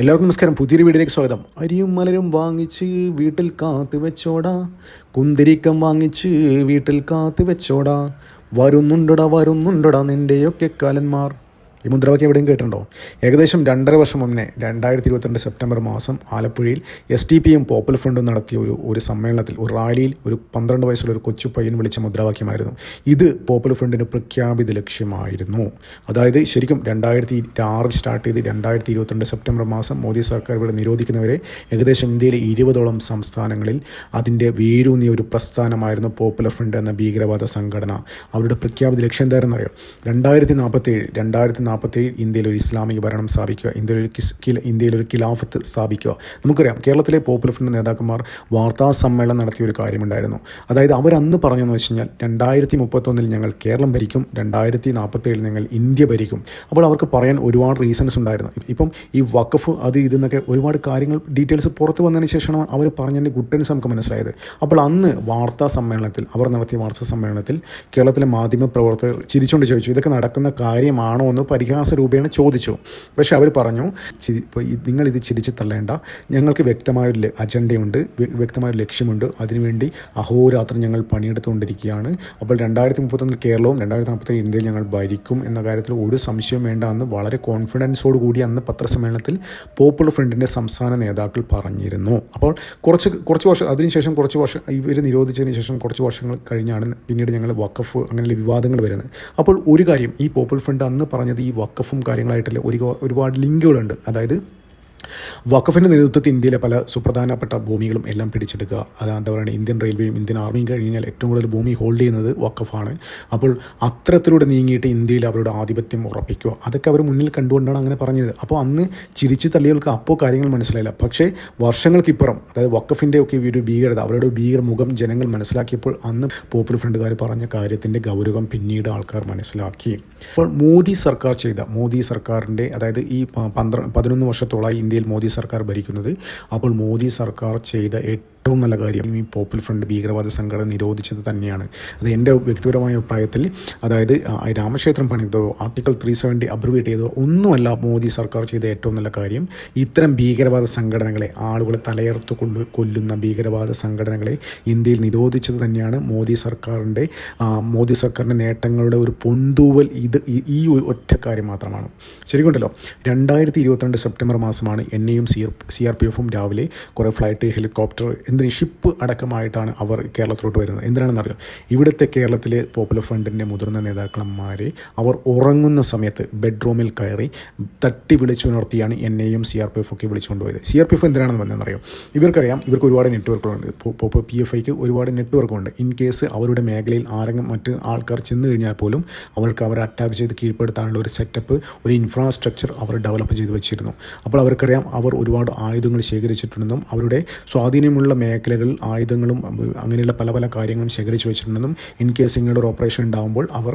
എല്ലാവർക്കും നമസ്കാരം. പുതിയൊരു വീഡിയോയിലേക്ക് സ്വാഗതം. അരിയും മലരും വാങ്ങിച്ച് വീട്ടിൽ കാത്തു വെച്ചോടാ. കുന്തിരിക്കം വാങ്ങിച്ച് വീട്ടിൽ കാത്തു വെച്ചോടാ. വരുന്നുണ്ടടാ വരുന്നുണ്ടടാ നിന്റെയൊക്കെ കാലന്മാർ. ഈ മുദ്രാവാക്യം എവിടെയും കേട്ടിട്ടുണ്ടോ? ഏകദേശം രണ്ടര വർഷം മുന്നേ രണ്ടായിരത്തി ഇരുപത്തിരണ്ട് സെപ്റ്റംബർ മാസം ആലപ്പുഴയിൽ എസ് ടി പിയും പോപ്പുലർ ഫ്രണ്ടും നടത്തിയ ഒരു ഒരു സമ്മേളനത്തിൽ ഒരു റാലിയിൽ ഒരു പന്ത്രണ്ട് വയസ്സുള്ള ഒരു കൊച്ചു പയ്യൻ വിളിച്ച മുദ്രാവാക്യമായിരുന്നു. ഇത് പോപ്പുലർ ഫ്രണ്ടിന്റെ പ്രഖ്യാപിത ലക്ഷ്യമായിരുന്നു. അതായത് ശരിക്കും രണ്ടായിരത്തി ആറിൽ സ്റ്റാർട്ട് ചെയ്ത് രണ്ടായിരത്തി ഇരുപത്തിരണ്ട് സെപ്റ്റംബർ മാസം മോദി സർക്കാർ ഇവിടെ നിരോധിക്കുന്നവരെ ഏകദേശം ഇന്ത്യയിലെ ഇരുപതോളം സംസ്ഥാനങ്ങളിൽ അതിന്റെ വേരൂന്നിയ ഒരു പ്രസ്ഥാനമായിരുന്നു പോപ്പുലർ ഫ്രണ്ട് എന്ന ഭീകരവാദ സംഘടന. അവരുടെ പ്രഖ്യാപിത ലക്ഷ്യം എന്തായിരുന്നറിയോ? രണ്ടായിരത്തി നാൽപ്പത്തേഴ് രണ്ടായിരത്തി നാൽപ്പത്തേഴ് ഇന്ത്യയിൽ ഒരു ഇസ്ലാമിക ഭരണം സ്ഥാപിക്കുക ഇന്ത്യയിൽ ഇന്ത്യയിൽ ഒരു ഖിലാഫത്ത് സ്ഥാപിക്കുക. നമുക്കറിയാം കേരളത്തിലെ പോപ്പുലർ ഫ്രണ്ട് നേതാക്കന്മാർ വാർത്താ സമ്മേളനം നടത്തിയ ഒരു കാര്യമുണ്ടായിരുന്നു. അതായത് അവരന്ന് പറഞ്ഞതെന്ന് വെച്ച് കഴിഞ്ഞാൽ രണ്ടായിരത്തി മുപ്പത്തൊന്നിൽ ഞങ്ങൾ കേരളം ഭരിക്കും രണ്ടായിരത്തി നാൽപ്പത്തേഴിൽ ഞങ്ങൾ ഇന്ത്യ ഭരിക്കും. അപ്പോൾ അവർക്ക് പറയാൻ ഒരുപാട് റീസൺസ് ഉണ്ടായിരുന്നു. ഇപ്പം ഈ വഖഫ് അത് ഇതെന്നൊക്കെ ഒരുപാട് കാര്യങ്ങൾ ഡീറ്റെയിൽസ് പുറത്ത് വന്നതിന് ശേഷമാണ് അവർ പറഞ്ഞതിന്റെ ഗുഡൻസ് നമുക്ക് മനസ്സിലായത്. അപ്പോൾ അന്ന് വാർത്താ സമ്മേളനത്തിൽ അവർ നടത്തിയ വാർത്താ സമ്മേളനത്തിൽ കേരളത്തിലെ മാധ്യമ പ്രവർത്തകർ ചിരിച്ചുകൊണ്ട് ചോദിച്ചു ഇതൊക്കെ നടക്കുന്ന കാര്യമാണോ? എന്ന് പരിഹാസ രൂപേണ ചോദിച്ചു. പക്ഷേ അവർ പറഞ്ഞു നിങ്ങൾ ഇത് ചിരിച്ചു തള്ളേണ്ട. ഞങ്ങൾക്ക് വ്യക്തമായൊരു അജണ്ടയുണ്ട്. വ്യക്തമായ വ്യക്തമായൊരു ലക്ഷ്യമുണ്ട്. അതിനുവേണ്ടി അഹോരാത്രം ഞങ്ങൾ പണിയെടുത്തുകൊണ്ടിരിക്കുകയാണ്. അപ്പോൾ രണ്ടായിരത്തി മുപ്പത്തൊന്നിൽ കേരളവും രണ്ടായിരത്തി നാൽപ്പത്തി ഇന്ത്യയിൽ ഞങ്ങൾ ഭരിക്കും എന്ന കാര്യത്തിൽ ഒരു സംശയം വേണ്ട എന്ന് വളരെ കോൺഫിഡൻസോട് കൂടി അന്ന് പത്രസമ്മേളനത്തിൽ പോപ്പുലർ ഫ്രണ്ടിന്റെ സംസ്ഥാന നേതാക്കൾ പറഞ്ഞിരുന്നു. അപ്പോൾ കുറച്ച് കുറച്ച് വർഷം അതിനുശേഷം കുറച്ച് വർഷം ഇവർ നിരോധിച്ചതിന് ശേഷം കുറച്ച് വർഷങ്ങൾ കഴിഞ്ഞാണ് പിന്നീട് ഞങ്ങൾ വക്കഫ് അങ്ങനെയുള്ള വിവാദങ്ങൾ വരുന്നത്. അപ്പോൾ ഒരു കാര്യം ഈ പോപ്പുലർ ഫ്രണ്ട് അന്ന് പറഞ്ഞത് ഈ വക്കഫും കാര്യങ്ങളായിട്ടുള്ള ഒരു ഒരുപാട് ലിങ്കുകളുണ്ട്. അതായത് വഖഫിന്റെ നേതൃത്വത്തിൽ ഇന്ത്യയിലെ പല സുപ്രധാനപ്പെട്ട ഭൂമികളും എല്ലാം പിടിച്ചെടുക്കുക. അതാണ് എന്താ പറയുക ഇന്ത്യൻ റെയിൽവേയും ഇന്ത്യൻ ആർമിയും കഴിഞ്ഞാൽ ഏറ്റവും കൂടുതൽ ഭൂമി ഹോൾഡ് ചെയ്യുന്നത് വഖഫാണ്. അപ്പോൾ അത്തരത്തിലൂടെ നീങ്ങിയിട്ട് ഇന്ത്യയിൽ അവരുടെ ആധിപത്യം ഉറപ്പിക്കുക. അതൊക്കെ അവർ മുന്നിൽ കണ്ടുകൊണ്ടാണ് അങ്ങനെ പറഞ്ഞത്. അപ്പോൾ അന്ന് ചിരിച്ചു തള്ളികൾക്ക് അപ്പോൾ കാര്യങ്ങൾ മനസ്സിലായില്ല. പക്ഷേ വർഷങ്ങൾക്കിപ്പുറം അതായത് വഖഫിന്റെ ഒക്കെ ഒരു ഭീകരത അവരുടെ ഭീകര മുഖം ജനങ്ങൾ മനസ്സിലാക്കിയപ്പോൾ അന്ന് പോപ്പുലർ ഫ്രണ്ടുകാർ പറഞ്ഞ കാര്യത്തിന്റെ ഗൗരവം പിന്നീട് ആൾക്കാർ മനസ്സിലാക്കി. അപ്പോൾ മോദി സർക്കാർ ചെയ്ത മോദി സർക്കാരിന്റെ അതായത് ഈ പന്ത്രണ്ട് പതിനൊന്ന് വർഷത്തോളമായി ഇന്ത്യയിൽ മോദി സർക്കാർ ഭരിക്കുന്നത്. അപ്പോൾ മോദി സർക്കാർ ചെയ്ത ഏറ്റവും നല്ല കാര്യം ഈ പോപ്പുലർ ഫ്രണ്ട് ഭീകരവാദ സംഘടന നിരോധിച്ചത് തന്നെയാണ്. അത് എന്റെ വ്യക്തിപരമായ അഭിപ്രായത്തിൽ അതായത് രാമക്ഷേത്രം പണിതോ ആർട്ടിക്കിൾ ത്രീ സെവന്റി അബ്രിവേറ്റ് ചെയ്തോ ഒന്നുമല്ല മോദി സർക്കാർ ചെയ്ത ഏറ്റവും നല്ല കാര്യം. ഇത്തരം ഭീകരവാദ സംഘടനകളെ ആളുകളെ തലയർത്ത് കൊല്ലുന്ന ഭീകരവാദ സംഘടനകളെ ഇന്ത്യയിൽ നിരോധിച്ചത് തന്നെയാണ് മോദി സർക്കാരിന്റെ മോദി സർക്കാരിന്റെ നേട്ടങ്ങളുടെ ഒരു പൊന്തൂവൽ ഇത് ഈ- ഒറ്റ കാര്യം മാത്രമാണ്. ശരിക്കുണ്ടല്ലോ രണ്ടായിരത്തി ഇരുപത്തിരണ്ട് സെപ്റ്റംബർ മാസമാണ് സി സി ആർ പി എഫും രാവിലെ കുറേ ഫ്ലൈറ്റ് ഹെലികോപ്റ്റർ എന്തിന് ഷിപ്പ് അടക്കമായിട്ടാണ് അവർ കേരളത്തിലോട്ട് വരുന്നത്? എന്തിനാണെന്നറിയോ? ഇവിടുത്തെ കേരളത്തിലെ പോപ്പുലർ ഫ്രണ്ടിന്റെ മുതിർന്ന നേതാക്കന്മാരെ അവർ ഉറങ്ങുന്ന സമയത്ത് ബെഡ്റൂമിൽ കയറി തട്ടി വിളിച്ചുണർത്തിയാണ് എൻ എയും സി ആർ പി എഫ് ഒക്കെ വിളിച്ചുകൊണ്ടുപോയത്. സി ആർ പി എഫ് എന്തിനാണെന്ന് വന്നതെന്നറിയോ ഇവർക്കറിയാം ഇവർക്ക് ഒരുപാട് നെറ്റ്വർക്കുകളുണ്ട് പി എഫ് ഐക്ക് ഒരുപാട് നെറ്റ്വർക്കുണ്ട് ഇൻ കേസ് അവരുടെ മേഖലയിൽ ആരെങ്കിലും മറ്റ് ആൾക്കാർ ചെന്ന് കഴിഞ്ഞാൽ പോലും അവർക്ക് അവരെ അറ്റാക്ക് ചെയ്ത് കീഴ്പ്പെടുത്താനുള്ള ഒരു സെറ്റപ്പ് ഒരു ഇൻഫ്രാസ്ട്രക്ചർ അവർ ഡെവലപ്പ് ചെയ്ത് വെച്ചിരുന്നു. അപ്പോൾ അവർക്കറിയാം അവർ ഒരുപാട് ആയുധങ്ങൾ ശേഖരിച്ചിട്ടുണ്ടെന്നും അവരുടെ സ്വാധീനമുള്ള മേഖലകളിൽ ആയുധങ്ങളും അങ്ങനെയുള്ള പല പല കാര്യങ്ങളും ശേഖരിച്ചു വെച്ചിട്ടുണ്ടെന്നും ഇൻ കേസ് ഇങ്ങനെ ഒരു ഓപ്പറേഷൻ ഉണ്ടാകുമ്പോൾ അവർ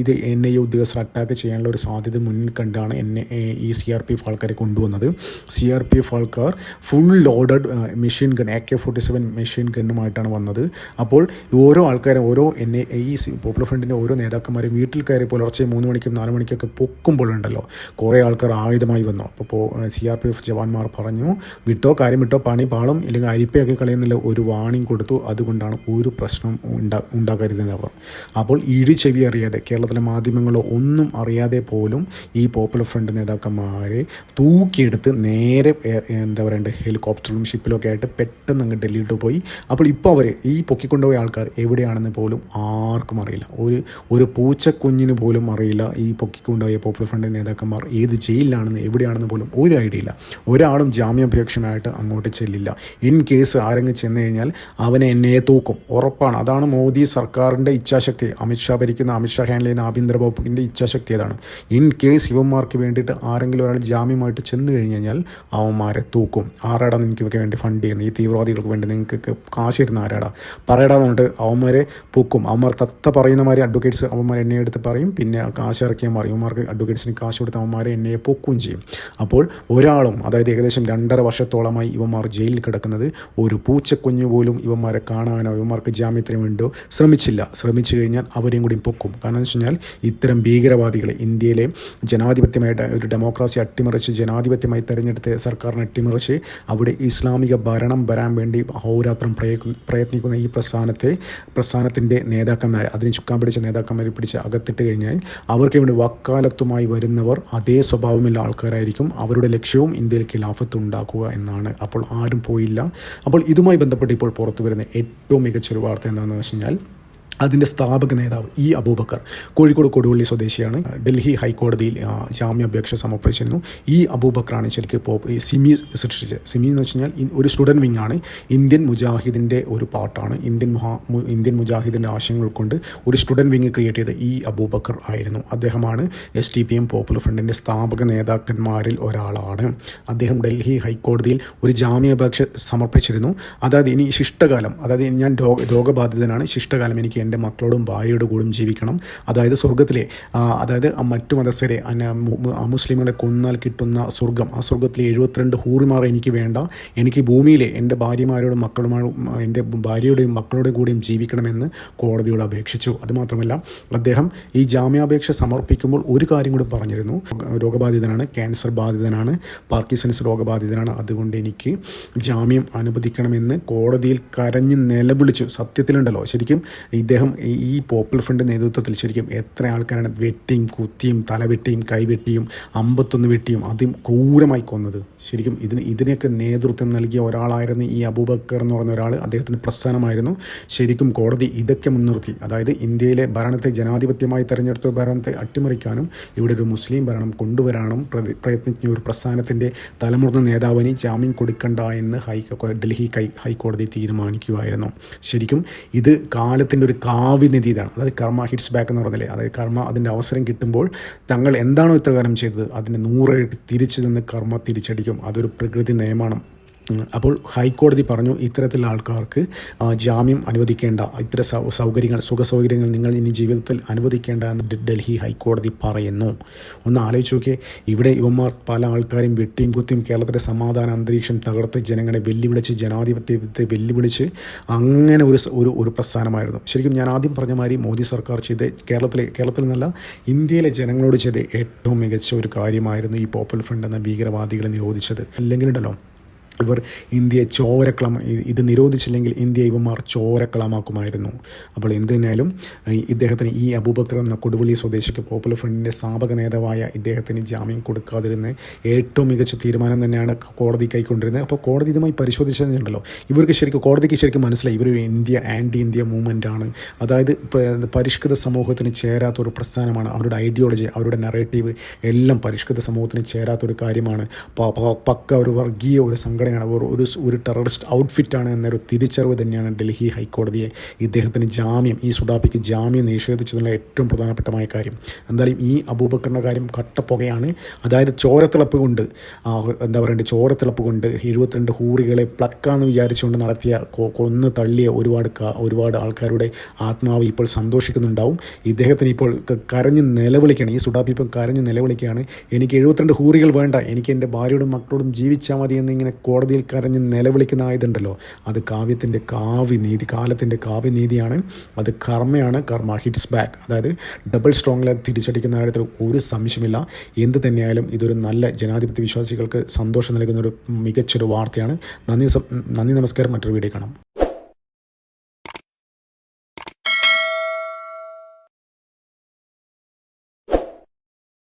ഇത് എൻ ഐ എ ഉദ്യോഗസ്ഥർ അറ്റാക്ക് ചെയ്യാനുള്ള ഒരു സാധ്യത മുന്നിൽ കണ്ടാണ് എൻ ഈ സി ആർ പി എഫ് ആൾക്കാരെ കൊണ്ടുവന്നത്. സി ആർ പി എഫ് ആൾക്കാർ full loaded machine gun A K forty seven machine ഗണ്ണുമായിട്ടാണ് വന്നത്. അപ്പോൾ ഓരോ ആൾക്കാരും ഓരോ എൻ എ ഈ പോപ്പുലർ ഫ്രണ്ടിന്റെ ഓരോ നേതാക്കന്മാരും വീട്ടിൽ കയറി പുലർച്ചെ മൂന്ന് മണിക്കും നാല് മണിക്കൊക്കെ പൊക്കുമ്പോഴുണ്ടല്ലോ കുറേ ആൾക്കാർ ആയുധമായി വന്നു. അപ്പോൾ സി ആർ പി എഫ് ജവാന്മാർ പറഞ്ഞു വിട്ടോ കാര്യം വിട്ടോ പണി പാളും ഇല്ലെങ്കിൽ അരിപ്പയൊക്കെ കളയുന്നില്ല ഒരു വാണിംഗ് കൊടുത്തു. അതുകൊണ്ടാണ് ഒരു പ്രശ്നം ഉണ്ടാ ഉണ്ടാക്കരുതെന്ന് അവർ. അപ്പോൾ ഇഴി ചെവി അറിയാതെ കേരളത്തിലെ മാധ്യമങ്ങളോ ഒന്നും അറിയാതെ പോലും ഈ പോപ്പുലർ ഫ്രണ്ട് നേതാക്കന്മാരെ തൂക്കിയെടുത്ത് നേരെ എന്താ പറയണ്ടേ ഹെലികോപ്റ്ററിലും ഷിപ്പിലൊക്കെ ആയിട്ട് പെട്ടെന്ന് അങ്ങ് ഡൽഹിയിലോട്ട് പോയി. അപ്പോൾ ഇപ്പോൾ അവർ ഈ പൊക്കിക്കൊണ്ടുപോയ ആൾക്കാർ എവിടെയാണെന്ന് പോലും ആർക്കും അറിയില്ല. ഒരു ഒരു പൂച്ചക്കുഞ്ഞിന് പോലും അറിയില്ല ഈ പൊക്കിക്കൊണ്ടുപോയ പോപ്പുലർ ഫ്രണ്ട് നേതാക്കന്മാർ ഏത് ജയിലിലാണെന്ന് എവിടെയാണെന്ന് പോലും ഒരു ഐഡിയ ഇല്ല. ഒരാളും ജാമ്യാപേക്ഷമായിട്ട് അങ്ങോട്ട് ചെല്ലില്ല. ഇൻ കേസ് ആരെങ്കിലും ചെന്ന് കഴിഞ്ഞാൽ അവനെ എന്നെ തൂക്കും. ഉറപ്പാണ്. അതാണ് മോദി സർക്കാരിന്റെ ഇച്ഛാശക്തി. അമിത്ഷാ ഭരിക്കുന്ന അമിത്ഷാ ഹാൻഡിൽ ചെയ്യുന്ന ആഭ്യന്തര വകുപ്പിന്റെ ഇച്ഛാശക്തി അതാണ്. ഇൻ കേസ് ഇവന്മാർക്ക് വേണ്ടിയിട്ട് ആരെങ്കിലും ഒരാൾ ജാമ്യമായിട്ട് ചെന്ന് കഴിഞ്ഞ് കഴിഞ്ഞാൽ അവന്മാരെ തൂക്കും. ആരാടാ നിങ്ങൾക്ക് വേണ്ടി ഫണ്ട് ചെയ്യുന്നത്? ഈ തീവ്രവാദികൾക്ക് വേണ്ടി നിങ്ങൾക്ക് കാശ് തരുന്ന ആരാടാ? പറയടാ എന്നിട്ട് അവന്മാരെ പൂക്കും. അവന്മാർ തത്ത പറയുന്ന മാതിരി അഡ്വക്കേറ്റ്സ് അവന്മാർ എന്നെ എടുത്ത് പറയും. പിന്നെ കാശ് ഇറക്കിയാൽ മാറി അവന്മാർക്ക് അഡ്വക്കേറ്റ്സിന് കാശ് കൊടുത്ത് അവന്മാരെ എന്നെ പൊക്കുകയും ചെയ്യും. അപ്പോൾ ഒരാളും അതായത് ഏകദേശം രണ്ടര വർഷത്തോളമായി ഇവന്മാർ ജയിലിൽ കിടക്കുന്നത് ഒരു പൂച്ചക്കുഞ്ഞു പോലും ഇവന്മാരെ കാണാനോ ഇവന്മാർക്ക് ജാമ്യത്തിന് വേണ്ടോ ശ്രമിച്ചില്ല. ശ്രമിച്ചു കഴിഞ്ഞാൽ അവരെയും കൂടി പൊക്കും. കാരണം എന്ന് വെച്ച് കഴിഞ്ഞാൽ ഇത്തരം ഭീകരവാദികളെ ഇന്ത്യയിലെ ജനാധിപത്യമായിട്ട് ഒരു ഡെമോക്രാസി അട്ടിമറിച്ച് ജനാധിപത്യമായി തെരഞ്ഞെടുത്ത സർക്കാരിനെ അട്ടിമറിച്ച് അവിടെ ഇസ്ലാമിക ഭരണം വരാൻ വേണ്ടി അഹോരാത്രം പ്രയത്നിക്കുന്ന ഈ പ്രസ്ഥാനത്തെ പ്രസ്ഥാനത്തിന്റെ നേതാക്കന്മാരെ അതിന് ചുക്കാൻ പിടിച്ച നേതാക്കന്മാരെ പിടിച്ച് അകത്തിട്ട് കഴിഞ്ഞാൽ അവർക്ക് വേണ്ടി വക്കാലത്തുമായി വരുന്നവർ അതേ സ്വഭാവമുള്ള ആൾക്കാരായിരിക്കും. അവരുടെ ലക്ഷ്യവും ഇന്ത്യയിൽ ഖിലാഫത്ത് ഉണ്ടാക്കുക എന്നാണ്. അപ്പോൾ ആരും പോയില്ല. അപ്പോൾ ഇതുമായി ബന്ധപ്പെട്ട് ഇപ്പോൾ പുറത്തു വരുന്ന ഏറ്റവും മികച്ചൊരു വാർത്ത എന്താണെന്ന് വെച്ച് കഴിഞ്ഞാൽ അതിന്റെ സ്ഥാപക നേതാവ് ഇ അബൂബക്കർ കോഴിക്കോട് കൊടുവള്ളി സ്വദേശിയാണ്. ഡൽഹി ഹൈക്കോടതിയിൽ ജാമ്യാപേക്ഷ സമർപ്പിച്ചിരുന്നു. ഈ അബൂബക്കറാണ് ശരിക്കും പോ സിമി സൃഷ്ടിച്ചത്. സിമി എന്ന് വെച്ച് കഴിഞ്ഞാൽ ഒരു സ്റ്റുഡന്റ് വിങ് ആണ് ഇന്ത്യൻ മുജാഹിദിന്റെ ഒരു പാർട്ടാണ് ഇന്ത്യൻ മഹാ ഇന്ത്യൻ മുജാഹിദിന്റെ ആശയങ്ങൾ കൊണ്ട് ഒരു സ്റ്റുഡന്റ് വിങ് ക്രിയേറ്റ് ചെയ്ത ഇ അബൂബക്കർ ആയിരുന്നു. അദ്ദേഹമാണ് S T P M popular ഫ്രണ്ടിന്റെ സ്ഥാപക നേതാക്കന്മാരിൽ ഒരാളാണ്. അദ്ദേഹം ഡൽഹി ഹൈക്കോടതിയിൽ ഒരു ജാമ്യാപേക്ഷ സമർപ്പിച്ചിരുന്നു. അതായത് ഇനി ശിഷ്ടകാലം അതായത് ഞാൻ രോഗ രോഗബാധിതനാണ്. ശിഷ്ടകാലം എനിക്ക് എന്റെ മക്കളോടും ഭാര്യയോട് കൂടും ജീവിക്കണം. അതായത് സ്വർഗത്തിലെ അതായത് മറ്റു മതസ്ഥരെ മുസ്ലിങ്ങളെ കൊന്നാൽ കിട്ടുന്ന സ്വർഗം ആ സ്വർഗത്തിലെ എഴുപത്തിരണ്ട് ഹൂറിമാർ എനിക്ക് വേണ്ട. എനിക്ക് ഭൂമിയിലെ എന്റെ ഭാര്യമാരോടും മക്കളുമാരും എന്റെ ഭാര്യയുടെയും മക്കളുടെയും കൂടെയും ജീവിക്കണമെന്ന് കോടതിയോട് അപേക്ഷിച്ചു. അതുമാത്രമല്ല അദ്ദേഹം ഈ ജാമ്യാപേക്ഷ സമർപ്പിക്കുമ്പോൾ ഒരു കാര്യം കൂടി പറഞ്ഞിരുന്നു. രോഗബാധിതനാണ് ക്യാൻസർ ബാധിതനാണ് പാർക്കിസൺസ് രോഗബാധിതനാണ്. അതുകൊണ്ട് എനിക്ക് ജാമ്യം അനുവദിക്കണമെന്ന് കോടതിയിൽ കരഞ്ഞ് നിലവിളിച്ചു. സത്യത്തിലുണ്ടല്ലോ. ശരിക്കും ഇദ്ദേഹം ഈ- ഈ പോപ്പുലർ ഫ്രണ്ട് നേതൃത്വത്തിൽ ശരിക്കും എത്ര ആൾക്കാരാണ് വെട്ടിയും കുത്തിയും തലവെട്ടിയും കൈവെട്ടിയും അമ്പത്തൊന്ന് വെട്ടിയും അതും ക്രൂരമായി കൊന്നത്. ശരിക്കും ഇതിന് ഇതിനൊക്കെ നേതൃത്വം നൽകിയ ഒരാളായിരുന്നു ഈ അബൂബക്കർ എന്ന് പറഞ്ഞ ഒരാൾ. അദ്ദേഹത്തിന് പ്രസ്ഥാനമായിരുന്നു. ശരിക്കും കോടതി ഇതൊക്കെ മുൻനിർത്തി. അതായത് ഇന്ത്യയിലെ ഭരണത്തെ ജനാധിപത്യമായി തെരഞ്ഞെടുത്ത ഭരണത്തെ അട്ടിമറിക്കാനും ഇവിടെ ഒരു മുസ്ലിം ഭരണം കൊണ്ടുവരാനും പ്രയത്നിച്ച ഒരു പ്രസ്ഥാനത്തിന്റെ തലമുതിർന്ന നേതാവിന് ജാമ്യം കൊടുക്കണ്ട എന്ന് ഹൈ ഡൽഹി ഹൈക്കോടതി തീരുമാനിക്കുമായിരുന്നു ശരിക്കും ഇത് കാലത്തിന്റെ ഒരു കാവ്യനിധി ഇതാണ് അതായത് കർമ്മ ഹിറ്റ്സ് ബാക്ക് എന്ന് പറഞ്ഞില്ലേ? അതായത് കർമ്മ അതിന്റെ അവസരം കിട്ടുമ്പോൾ തങ്ങൾ എന്താണോ ഇത്ര കാലം ചെയ്തത്? അതിന് നൂറായിട്ട് തിരിച്ചു നിന്ന് കർമ്മ തിരിച്ചടിക്കും. അതൊരു പ്രകൃതി നിയമമാണ്. അപ്പോൾ ഹൈക്കോടതി പറഞ്ഞു ഇത്തരത്തിലുള്ള ആൾക്കാർക്ക് ജാമ്യം അനുവദിക്കേണ്ട ഇത്തരം സൗകര്യങ്ങൾ സുഖ സൗകര്യങ്ങൾ നിങ്ങൾ ഇനി ജീവിതത്തിൽ അനുവദിക്കേണ്ട എന്ന് ഡൽഹി ഹൈക്കോടതി പറയുന്നു. ഒന്ന് ആലോചിച്ച് നോക്കിയേ ഇവിടെ ഇവന്മാർ പല ആൾക്കാരും വെട്ടിയും കുത്തിയും കേരളത്തിലെ സമാധാന അന്തരീക്ഷം തകർത്ത് ജനങ്ങളെ വെല്ലുവിളിച്ച് ജനാധിപത്യത്തെ വെല്ലുവിളിച്ച് അങ്ങനെ ഒരു ഒരു ഒരു പ്രസ്ഥാനമായിരുന്നു. ശരിക്കും ഞാൻ ആദ്യം പറഞ്ഞ മാതിരി മോദി സർക്കാർ ചെയ്ത കേരളത്തിലെ കേരളത്തിൽ നിന്നല്ല ഇന്ത്യയിലെ ജനങ്ങളോട് ചെയ്ത ഏറ്റവും മികച്ച ഒരു കാര്യമായിരുന്നു ഈ പോപ്പുലർ ഫ്രണ്ട് എന്ന ഭീകരവാദികളെ നിരോധിച്ചത്. അല്ലെങ്കിലുണ്ടല്ലോ ഇവർ ഇന്ത്യയെ ചോരക്കളം ഇത് നിരോധിച്ചില്ലെങ്കിൽ ഇന്ത്യ ഇവന്മാർ ചോരക്കളമാക്കുമായിരുന്നു. അപ്പോൾ എന്തിനായാലും ഇദ്ദേഹത്തിന് ഈ അബൂബക്കർ എന്ന കൊടുവള്ളി സ്വദേശിക്ക് പോപ്പുലർ ഫ്രണ്ടിന്റെ സ്ഥാപക നേതാവായ ഇദ്ദേഹത്തിന് ജാമ്യം കൊടുക്കാതിരുന്ന ഏറ്റവും മികച്ച തീരുമാനം തന്നെയാണ് കോടതി കൈക്കൊണ്ടിരുന്നത്. അപ്പോൾ കോടതി ഇതുമായി പരിശോധിച്ചതുണ്ടല്ലോ. ഇവർക്ക് ശരിക്കും കോടതിക്ക് ശരിക്കും മനസ്സിലായി. ഇവരൊരു ഇന്ത്യ ആന്റി ഇന്ത്യ മൂവ്മെന്റ് ആണ് അതായത് പരിഷ്കൃത സമൂഹത്തിന് ചേരാത്ത ഒരു പ്രസ്ഥാനമാണ്. അവരുടെ ഐഡിയോളജി അവരുടെ നറേറ്റീവ് എല്ലാം പരിഷ്കൃത സമൂഹത്തിന് ചേരാത്തൊരു കാര്യമാണ്. പക്ക ഒരു വർഗീയ ഒരു സംഘടനയാണ് അവർ ഒരു ഒരു ടെററിസ്റ്റ് ഔട്ട്ഫിറ്റാണ് എന്നൊരു തിരിച്ചറിവ് തന്നെയാണ് ഡൽഹി ഹൈക്കോടതിയെ ഇദ്ദേഹത്തിന് ജാമ്യം ഈ സുഡാപ്പിക്ക് ജാമ്യം നിഷേധിച്ചതിനുള്ള ഏറ്റവും പ്രധാനപ്പെട്ടമായ കാര്യം. എന്തായാലും ഈ അബൂബക്കറിന്റെ കാര്യം കട്ടപ്പുകയാണ്. അതായത് ചോരത്തിളപ്പ് കൊണ്ട് എന്താ പറയണ്ടേ ചോരത്തിളപ്പ് കൊണ്ട് എഴുപത്തിരണ്ട് ഹൂറികളെ പ്ലക്കാന്ന് വിചാരിച്ചുകൊണ്ട് നടത്തിയ കൊന്ന് തള്ളിയ ഒരുപാട് ഒരുപാട് ആൾക്കാരുടെ ആത്മാവ് ഇപ്പോൾ സന്തോഷിക്കുന്നുണ്ടാവും. ഇദ്ദേഹത്തിന് ഇപ്പോൾ കരഞ്ഞ് നിലവിളിക്കുകയാണ് ഈ സുഡാപ്പി ഇപ്പം കരഞ്ഞ് നിലവിളിക്കുകയാണ് എനിക്ക് എഴുപത്തിരണ്ട് ഹൂറികൾ വേണ്ട. എനിക്ക് എന്റെ ഭാര്യയോടും മക്കളോടും ജീവിച്ചാൽ മതി എന്നിങ്ങനെ കോടതിയിൽ കരഞ്ഞ് നിലവിളിക്കുന്ന ആയതുണ്ടല്ലോ അത് കാവ്യത്തിന്റെ കാവ്യനീതി കാലത്തിന്റെ കാവ്യനീതിയാണ്. അത് കർമ്മയാണ്. കർമ്മ ഹിറ്റ്സ് ബാക്ക് അതായത് ഡബിൾ സ്ട്രോങ്ങിൽ തിരിച്ചടിക്കുന്ന കാര്യത്തിൽ ഒരു സംശയമില്ല. എന്ത് തന്നെയായാലും ഇതൊരു നല്ല ജനാധിപത്യ വിശ്വാസികൾക്ക് സന്തോഷം നൽകുന്ന ഒരു മികച്ചൊരു വാർത്തയാണ്. നന്ദി നന്ദി നമസ്കാരം. മറ്റൊരു വീഡിയോ കാണാം.